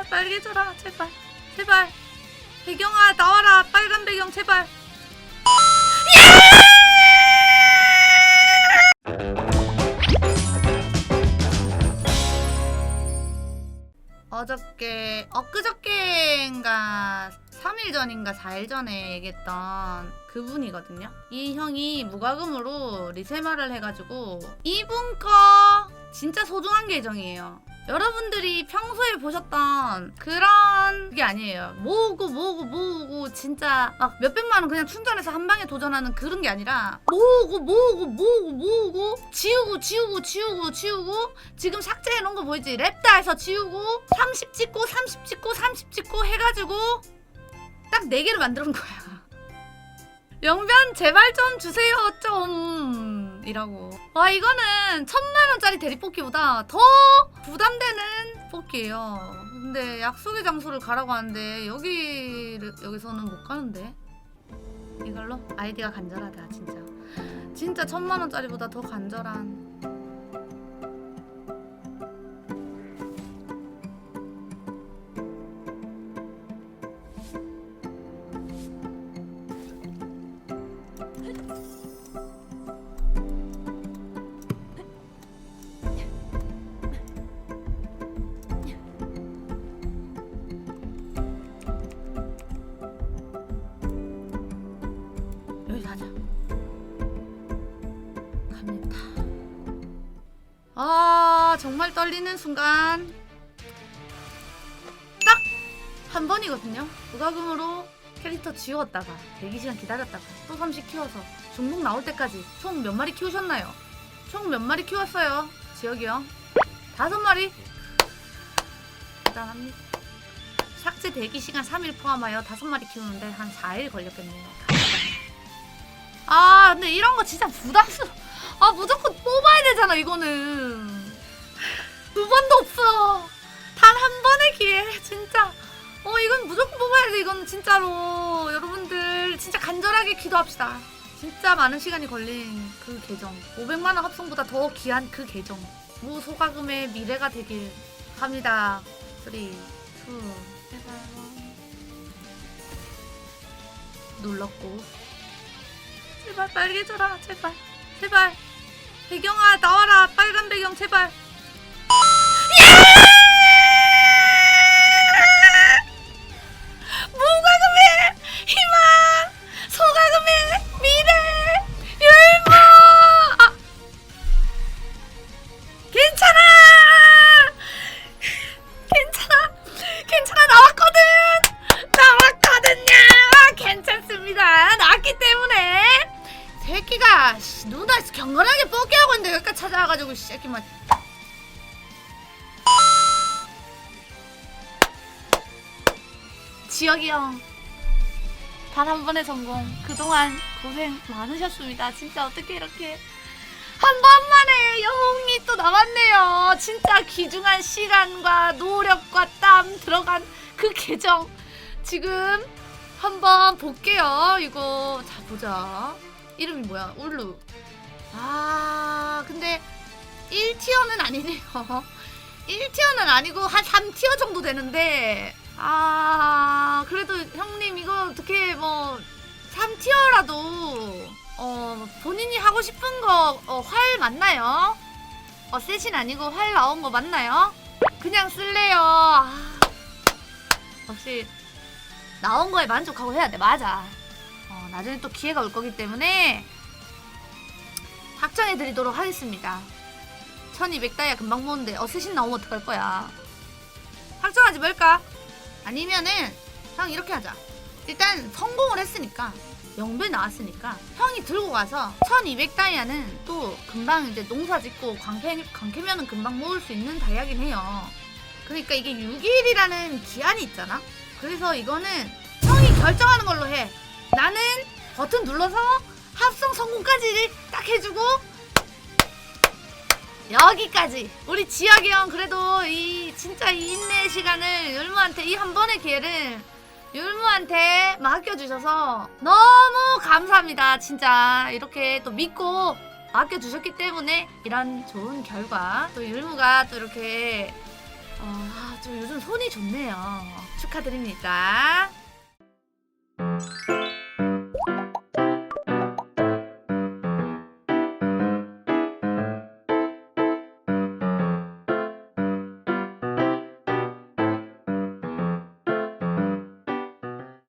제발 빨개져라 제발. 제발. 배경아 나와라. 빨간 배경 제발. 어저께 엊그저께인가 3일 전인가 4일 전에 얘기했던 그분이거든요. 이 형이 무과금으로 리세마를 해가지고 이분 거 진짜 소중한 계정이에요. 여러분들이 평소에 보셨던 그런 게 아니에요. 모으고 모으고 모으고 진짜 막 몇백만 원 그냥 충전해서 한 방에 도전하는 그런 게 아니라 모으고 모으고 모으고 모으고 지우고 지우고 지우고 지우고 지금 삭제해 놓은 거 보이지? 랩다에서 지우고 30 찍고 30 찍고 30 찍고 해가지고 딱 4개를 만들어 놓은 거야. 영변 제발 좀 주세요 좀 이라고. 와 이거는 천만 원짜리 대리뽑기보다 더 부담되는 뽑기예요. 근데 약속의 장소를 가라고 하는데 여기 여기서는 못 가는데? 이걸로? 아이디가 간절하다 진짜. 진짜 천만 원짜리보다 더 간절한 아, 정말 떨리는 순간. 딱! 한 번이거든요. 무과금으로 캐릭터 지웠다가, 대기시간 기다렸다가, 또 30 키워서, 중복 나올 때까지 총 몇 마리 키우셨나요? 총 몇 마리 키웠어요? 지역이요? 다섯 마리? 대단합니다. 삭제 대기 시간 3일 포함하여 다섯 마리 키우는데 한 4일 걸렸겠네요. 아 근데 이런 거 진짜 부담스러워 아 무조건 뽑아야 되잖아 이거는. 두 번도 없어. 단 한 번의 기회 진짜. 어 이건 무조건 뽑아야 돼 이건 진짜로. 여러분들 진짜 간절하게 기도합시다. 진짜 많은 시간이 걸린 그 계정. 500만원 합성보다 더 귀한 그 계정. 무소가금의 미래가 되길 갑니다. 3 2 제발 눌렀고. 제발 빨개져라 제발. 제발 배경아 나와라. 빨간 배경 제발 뽀기하고 있는데 여기까지 찾아와가지고 이 새끼만 지혁이 형. 단 한 번의 성공. 그동안 고생 많으셨습니다. 진짜 어떻게 이렇게. 한 번만에 영웅이 또 남았네요. 진짜 귀중한 시간과 노력과 땀 들어간 그 계정. 지금 한번 볼게요. 이거 자 보자. 이름이 뭐야? 울루. 아, 1티어는 아니네요. 1티어는 아니고 한 3티어 정도 되는데 아, 그래도 형님 이거 어떻게 뭐 3티어라도 어, 본인이 하고 싶은 거 어, 활 맞나요? 어, 셋인 아니고 활 나온 거 맞나요? 그냥 쓸래요. 아, 역시 나온 거에 만족하고 해야 돼. 맞아. 어, 나중에 또 기회가 올 거기 때문에 확정해 드리도록 하겠습니다. 1200 다이아 금방 모는데 어 세신 나오면 어떡할 거야. 확정하지 말까? 아니면은 형 이렇게 하자. 일단 성공을 했으니까 영배 나왔으니까 형이 들고 가서 1200 다이아는 또 금방 이제 농사 짓고 광캐, 광캐면은 금방 모을 수 있는 다이아긴 해요. 그러니까 이게 6일이라는 기한이 있잖아. 그래서 이거는 형이 결정하는 걸로 해. 나는 버튼 눌러서 합성 성공까지 딱 해주고 여기까지 우리 지학이 형 그래도 이 진짜 이 인내 시간을 율무한테 이 한 번의 기회를 율무한테 맡겨주셔서 너무 감사합니다 진짜 이렇게 또 믿고 맡겨주셨기 때문에 이런 좋은 결과 또 율무가 또 이렇게 어, 아, 저 요즘 손이 좋네요. 축하드립니다.